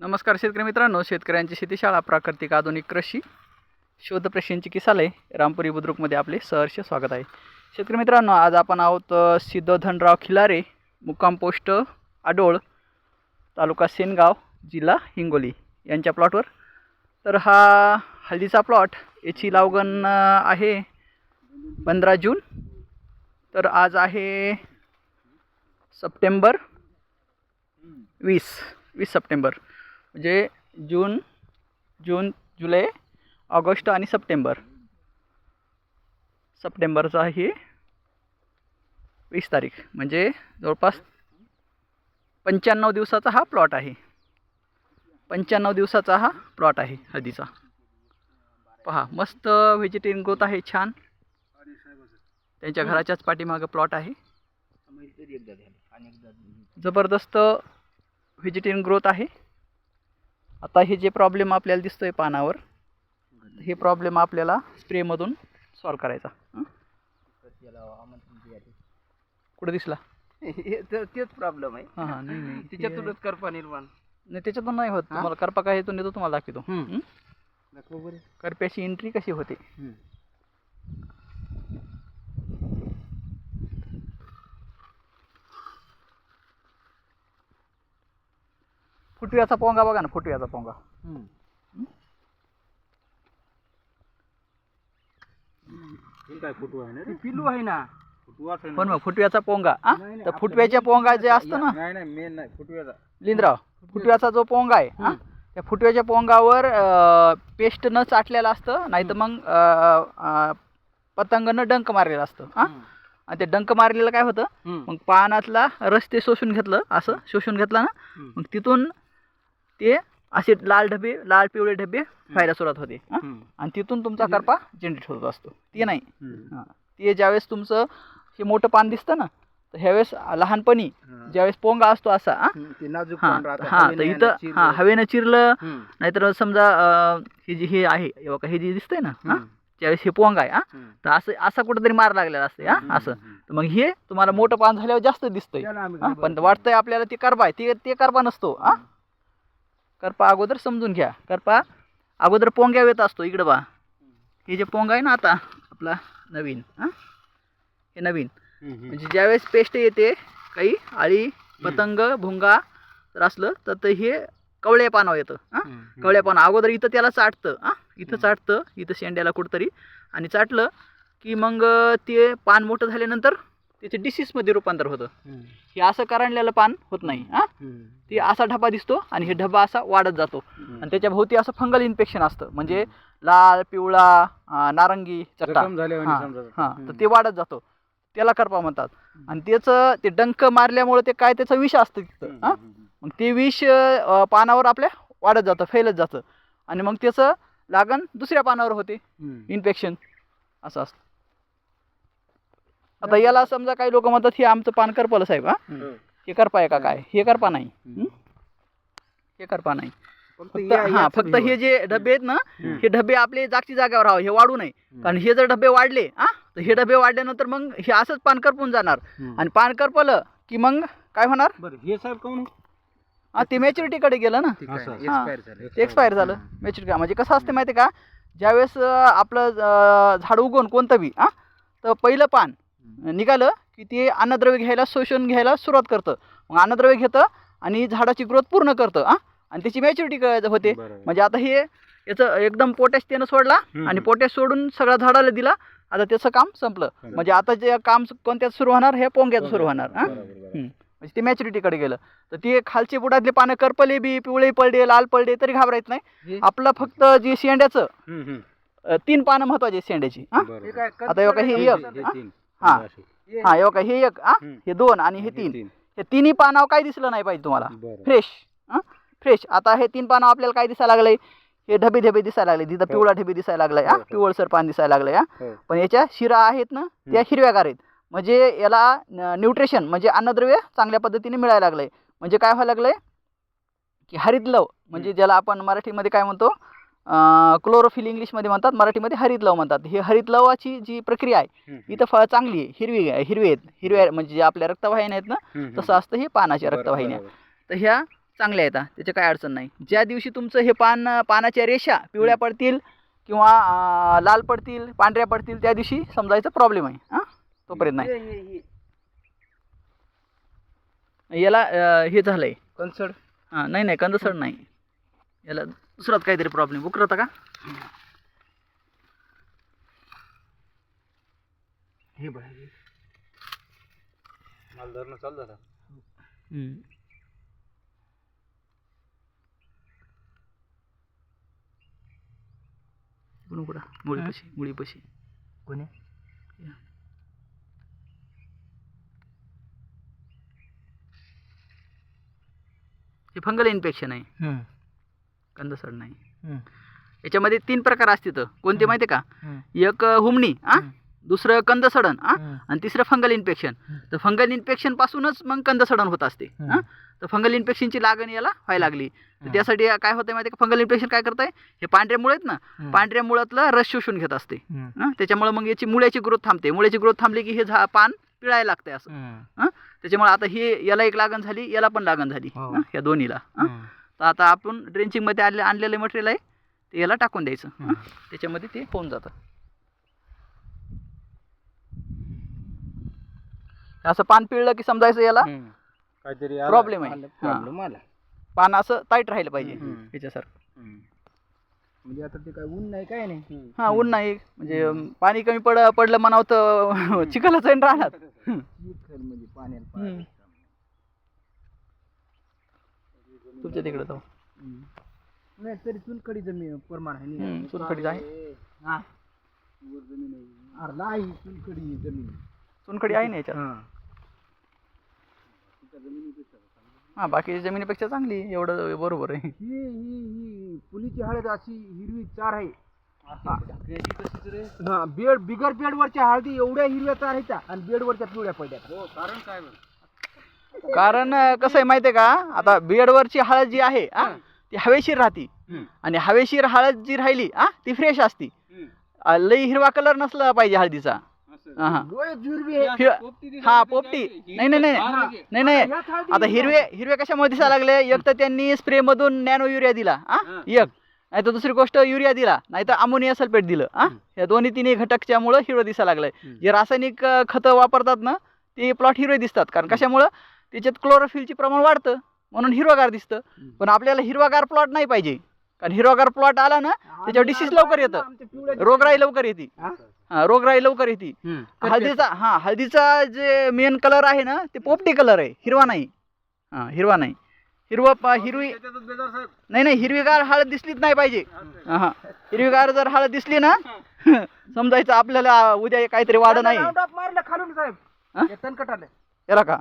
नमस्कार शेतकरी मित्रांनो शेतकऱ्यांची शेतीशाळा प्राकृतिक आधुनिक कृषी शोध प्रश्नांची किसाले रामपुरी बुद्रुकमध्ये आपले सहर्ष स्वागत आहे. शेतकरी मित्रांनो आज आपण आहोत सिद्धधनराव सिद्धोधनराव खिलारे मुक्काम पोस्ट आडोळ तालुका सेनगाव जिल्हा हिंगोली यांच्या प्लॉटवर. तर हा हल्दीचा प्लॉट याची लावगण आहे पंधरा जून. तर आज आहे सप्टेंबर वीस वीस सप्टेंबर. म्हणजे जून जून जुलै ऑगस्ट आणि सप्टेंबर. सप्टेंबरचा ही वीस तारीख. म्हणजे जवळपास पंच्याण्णव दिवसाचा हा प्लॉट आहे. पंच्याण्णव दिवसाचा हा प्लॉट आहे हळदीचा. पहा मस्त व्हेजिटेरियन ग्रोथ आहे छान. त्यांच्या घराच्याच पाठीमागं प्लॉट आहे. जबरदस्त व्हेजिटेरियन ग्रोथ आहे. आता हे जे प्रॉब्लेम आपल्याला दिसतोय पानावर हे प्रॉब्लेम आपल्याला स्प्रेमधून सॉल्व करायचा? कुठं दिसला? तेच प्रॉब्लेम आहे. हां हां नाही नाही. तिच्यातूनच करपा निर्माण. नाही त्याच्यातून नाही होत? तुम्हाला करपा काय येतो नेतो तुम्हाला दाखवतो. करप्याची एंट्री कशी होते? फुटव्याचा पोंगा बघा ना फुटव्याचा पोंगा. काय फुटवा आहे ना पिलू आहे ना. पण मग फुटव्याचा पोंगा नाही, तर फुटव्याच्या पोंगा जे असतं ना. नाही नाही मेन नाही फुटव्याचा. लिंद्राव फुटव्याचा. जो पोंगा आहे हा? हं. त्या फुटव्याच्या पोंगावर पेस्ट न चाटलेलं असतं नाही तर मग पतंगानं डंक मारलेलं असतं हा? आणि ते डंक मारलेलं काय होतं? मग पानातला रस ते शोषून घेतलं असं शोषून घेतलं ना? मग तिथून ते असे लाल डबे लाल पिवळे डबे व्हायला सुरुवात होते? आणि तिथून तुमचा करपा जनरेट होत असतो. ते नाही. ते ज्यावेळेस तुमचं हे मोठं पान दिसतं ना तर ह्यावेळेस लहानपणी ज्यावेळेस पोंगा असतो असा हा? तर इथं हा. हवेनं चिरलं. नाहीतर समजा हे जे हे आहे हे हे जे दिसतंय ना. ज्यावेळेस हे पोंग आहे हा. तर असं असा कुठेतरी मार लागलेला असते हा? असं. तर मग हे तुम्हाला मोठं पान झाल्यावर जास्त दिसतंय. पण वाटतंय आपल्याला ते करपा आहे. ते ते करपा नसतो हा? करपा अगोदर समजून घ्या. करपा अगोदर पोंग्या येत असतो इकडं बा हे जे पोंगा आहे ना आता आपला नवीन हा? हे नवीन. म्हणजे ज्यावेळेस पेस्ट येते काही आळी पतंग भुंगा तर असलं तर ते हे कवळ्या पानावर येतं हं. कवळ्या पानं. अगोदर इथं त्याला चाटतं हा? इथं चाटतं इथं शेंड्याला कुठंतरी. आणि चाटलं की मग ते पान मोठं झाल्यानंतर त्याचे डिसीजमध्ये रूपांतर होतं. हं. असं करंडलेलं पान होत नाही हा. ते असा ढबा दिसतो आणि हे ढबा असा वाढत जातो. आणि त्याच्या भोवती असं फंगल इन्फेक्शन असतं. म्हणजे लाल पिवळा नारंगी चट्टा. हां. तर ते वाढत जातो. त्याला करपा म्हणतात. आणि त्याचं ते डंक मारल्यामुळे ते काय त्याचं विष असतं तिथं हं. मग ते विष पानावर आपल्या वाढत जातं फैलत जातं. आणि मग त्याचं लागण दुसऱ्या पानावर होते. इन्फेक्शन असं असतं. आता याला समजा काही लोक म्हणतात हे आमचं पान करपलं साहेब हा? हं. करपा आहे का काय? हे करपा नाही. हं. करपा नाही. फक्त फक्त या- हा फक्त. हे जे डबे आहेत ना हं. डबे आपले जागची जागेवर राहावं हे वाढू नये. कारण हे जर डबे वाढले हा तर हे डबे वाढल्यानंतर मग हे असंच पान करपून जाणार. आणि पान करपलं की मग काय होणार? बरं हे साहेब कोण हा ते मॅच्युरिटीकडे गेलं ना. असं. एक्सपायर झालं. ते एक्सपायर झालं. मॅच्युरिटी म्हणजे कसं असते माहिती आहे का? ज्यावेळेस अं, आपलं अं, झाड उगवून कोणतं बी हा तर पहिलं पान निघालं की ते अन्नद्रव्य घ्यायला शोषण घ्यायला सुरुवात करतं. मग अन्नद्रव्य घेतं आणि झाडाची ग्रोथ पूर्ण करतं हा? आणि त्याची मॅच्युरिटी होते. म्हणजे आता हे याचं एकदम पोटॅश त्यानं सोडला. आणि पोटॅश सोडून सगळ्या झाडाला दिला. आता त्याचं काम संपलं. म्हणजे आता जे काम कोणत्यात सुरू होणार हे पोंग्यात सुरू होणार हा. म्हणजे ते मॅच्युरिटीकडे गेलं. तर ते खालचे बुडातले पानं करपले बी पिवळे पडले लाल पडले तरी घाबरायचं नाही. हे? आपलं फक्त जे शेंड्याचं तीन पानं महत्वाची शेंड्याची आता हे हे. हे हे. हा? हा. हा हे बघा हे एक हा. हे दोन आणि हे तीन. हे तिन्ही पानावर काय दिसलं नाही पाहिजे तुम्हाला. फ्रेश फ्रेश आता हे तीन पानं आपल्याला काय दिसायला लागलंय? हे ढबे ढबे दिसायला लागले. तिथं पिवळा ढबे दिसायला लागलाय हा? हो, हो. पिवळसर पान दिसायला लागलंय हा? हो. पण याच्या शिरा आहेत ना त्या हिरव्यागार आहेत. म्हणजे याला न्यूट्रिशन म्हणजे अन्नद्रव्य चांगल्या पद्धतीने मिळायला लागलंय. म्हणजे काय व्हायला लागलंय? की हरित लव म्हणजे ज्याला आपण मराठीमध्ये काय म्हणतो? क्लोरोफिल इंग्लिशमध्ये म्हणतात मराठीमध्ये हरित लव म्हणतात. हे हरित लवाची जी प्रक्रिया आहे तर फळ चांगली आहे हिरवी हिरवी आहेत. हिरव्या म्हणजे जे आपल्या रक्तवाहिन्या आहेत ना. तसं असतं हे पानाच्या रक्तवाहिन्या. तर ह्या चांगल्या येतात त्याची काय अडचण नाही. ज्या दिवशी तुमचं हे पान पानाच्या रेषा पिवळ्या पडतील किंवा लाल पडतील पांढऱ्या पडतील त्या दिवशी समजायचा प्रॉब्लेम आहे हां. तोपर्यंत नाही. याला हे झालं आहे कणसड? हां नाही नाही कंदसड नाही. याला दुसराच काहीतरी प्रॉब्लेम उकरता का? हे हे. माल धरणं चालू झालं. इकडून कुठं? मुळीपाशी मुळीपाशी कोणी? हे फंगल इन्फेक्शन आहे. कंदसड नाही. याच्यामध्ये तीन प्रकार असतात कोणते माहिती का. एक हुमणी हम्म. दुसरं आ हम्म. आणि तिसरं फंगल इन्फेक्शन. तर फंगल इन्फेक्शन पासूनच मग कंदसडण होत असते. हा तर फंगल इन्फेक्शनची लागण याला व्हायला लागली तर. त्यासाठी काय होतं माहिती का फंगल इन्फेक्शन काय करतंय हे पांढऱ्या मुळे आहेत ना. पांढऱ्या मुळातलं रस शोषून घेत असते. हं? त्याच्यामुळे मग याची मुळ्याची ग्रोथ थांबते मुळ्याची ग्रोथ थांबली की हे झा पान पिळायला लागते असं. त्याच्यामुळे आता हे याला एक लागण झाली याला पण लागण झाली हो. हं? या दोन्हीला हं? तर आता आपण ड्रेंचिंगमध्ये आणले आणलेलं मटेरियल आहे ते याला टाकून द्यायचं. त्याच्यामध्ये ते होऊन जातं. असं पान पिळलं की समजायचं याला. काहीतरी Problem आहे. प्रॉब्लेम आला. पान असं टाईट राहिलं पाहिजे हं. याच्यासारखं. म्हणजे आता ते काय ऊन नाही काय नाही? हा ऊन नाही. म्हणजे पाणी कमी पड पडलं म्हणावं तर चिखलच राहणार. म्हणजे पाण्यात हम्म. तुमच्या तिकडे जाऊ नाही तरी चुनखडी जमीन प्रमाण आहे हम्म, नाही. चुनखडीच आहे. हा. वर जमीन आहे. अरे नाही चुनखडी जमीन चुनखडी आहे ना याच्यात हा. हा बाकीच्या जमिनीपेक्षा चांगली आहे, एवढं बरोबर आहे ही ही ही फुलीची हळद अशी हिरवी चार आहे हा बेड बिगर बेडवरच्या हळदी एवढ्या हिरव्या चार आहेत त्या, आणि बेडवरच्या पिवळ्या पडल्या हो कारण काय कारण कसं आहे माहिती आहे का? आता बेडवरची हळद जी आहे हा, ती हवेशीर राहती. आणि हवेशीर हळद जी राहिली हा ती फ्रेश असती. अं, लई हिरवा कलर नसला पाहिजे हळदीचा. हा. पोपटी नाही नाही नाही नाही. नाही. आता हिरवे हिरवे कशामुळे दिसायला लागले? एक तर त्यांनी स्प्रे मधून नॅनो युरिया दिला हा. एक. नाही तर दुसरी गोष्ट युरिया दिला नाही तर अमोनिया सल्फेट दिलं हा. या दोन्ही तिन्ही घटकच्यामुळं हिरवं दिसायला लागलंय. हम्म. जे रासायनिक अं, खतं वापरतात ना ते प्लॉट हिरवे दिसतात. कारण कशामुळं? त्याच्यात क्लोरोफिलचे प्रमाण वाढतं म्हणून हिरवागार दिसतं. पण आपल्याला हिरवागार प्लॉट नाही पाहिजे. कारण हिरवागार प्लॉट आला ना त्याच्यावर डिसीज लवकर येतं. रोगराई लवकर येते. हा? हा रोगराई लवकर येते. हळदीचा हा हळदीचा जे मेन कलर आहे ना ते पोपटी कलर आहे. हिरवा नाही. हा हिरवा नाही. हिरवा प- हिरवी नाही नाही हिरवीगार हळद दिसलीच नाही पाहिजे. हा. हा. हिरवीगार जर हळद दिसली ना समजायचं आपल्याला उद्या काहीतरी वाढ नाही. राऊंड अप मारलं खालून साहेब. हा? हे याला का?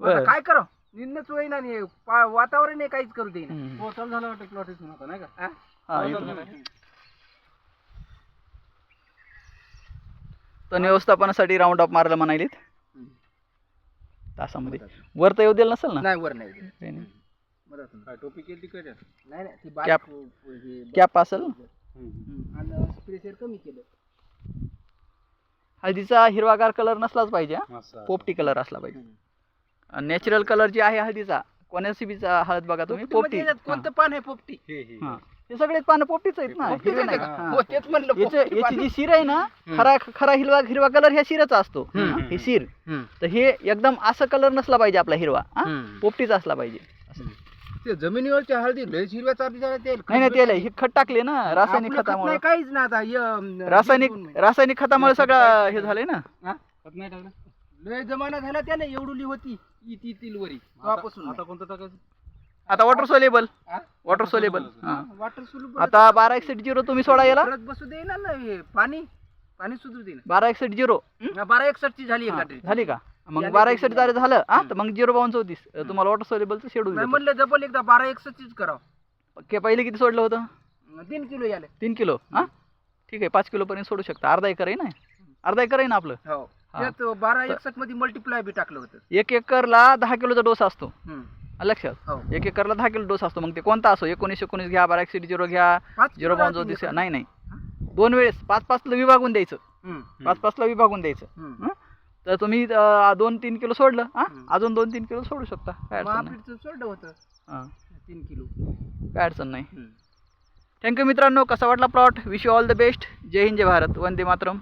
आता. काय करा निंदच होईना आणि पा- वातावरण आहे काहीच करू देईना. हम्म. चालू झालं वाटतं प्लॉट नाही का? हा, इथून. तण व्यवस्थापनासाठी राऊंड अप मारलं म्हणालीत तासामध्ये. वर तर येऊ दिलं नसेल ना? नाही वर नाही काही नाही. काय टोपी केली तिकडे? नाही नाही ती कॅप. हे- असेल हम्म. आणि कमी केलं. हळदीचा हिरवागार कलर नसलाच पाहिजे हा. पोपटी कलर असला पाहिजे. नॅचरल कलर जी आहे हळदीचा कोणाची बीचा हळद बघा तुम्ही पोपटी पोपटी म्हणजे याच्यात कोणतं पान आहे पोपटी हा. हे सगळेच पानं पोपटीच आहेत ना पोपटीच हिरवे आहे नाही का? हा. हो, तेच म्हणलं याचं पोपटी याची पान. जी शिर आहे ना खरा खरा हिरवा हिरवा कलर ह्या शिरचा असतो हम्म, हा, हे शिर हम्म. तर हे एकदम असं कलर नसला पाहिजे आपला हिरवा हा? हम्म. पोपटीचा असला पाहिजे ते जमिनीवरच्या हळदी लय हिरव्या चालली झाल्या तेल नाही नाही तेल आहे. हे खत टाकले ना रासायनिक आपलं खत खतामुळे नाही काहीच ना आता रासायनिक रासायनिक खतामुळे सगळं हे झालंय ना हा? नाही टाकलं लय जमाना झाला त्याने एवढुली होती ती तिलवरी तेव्हापासून आता कोणतं टाकायचं? आता water soluble water soluble water Sulu आता बारा एकसठ झिरो तुम्ही सोडा याला. परत बसू दे ना ना हे पाणी पाणी सुधरू दे बारा एकसठ झिरो ना बारा एकसष्ट ची झाली. झाली का? मग बारा एकसठ जर झालं हा तर मग झिरो बावन चौतीस तुम्हाला वॉटर सोलेबलचं शेड्यूल नाही म्हणलं डबल एकदा बारा एकसष्ट चीच करावं. पहिले किती सोडलं होतं? तीन किलो याले. तीन किलो हा? ठीक आहे पाच किलो पर्यंत सोडू शकता. अर्धा एकर आहे ना? अर्धा एकर आहे ना आपलं? हा. त्यात बारा एकसष्टमध्ये मल्टिप्लाय बी टाकलं होतं. एक एकरला दहा किलोचा डोस असतो. हम्म. लक्षात? हो. एक एकरला दहा किलो डोस असतो. मग ते कोणता असो? एकोणीस एकोणीस घ्या बारा एकसठ झिरो घ्या पाच झिरो किलो एका. नाही नाही. दोन वेळेस. पाच पाचला विभागून द्यायचं. हम्म. पाच पाचला विभागून द्यायचं. हम्म. हं? तर तुम्ही अं, दोन तीन किलो सोडलं हां. अजून दोन तीन किलो सोडू शकता. काय अडचण नाही. महापीठचं सोडलं होतं. हां. तीन किलो. काय अडचण नाही. थँक्यू मित्रांनो. कसा वाटला plot wish you all the best Jai Hind Jai Bharat. Vande Mataram.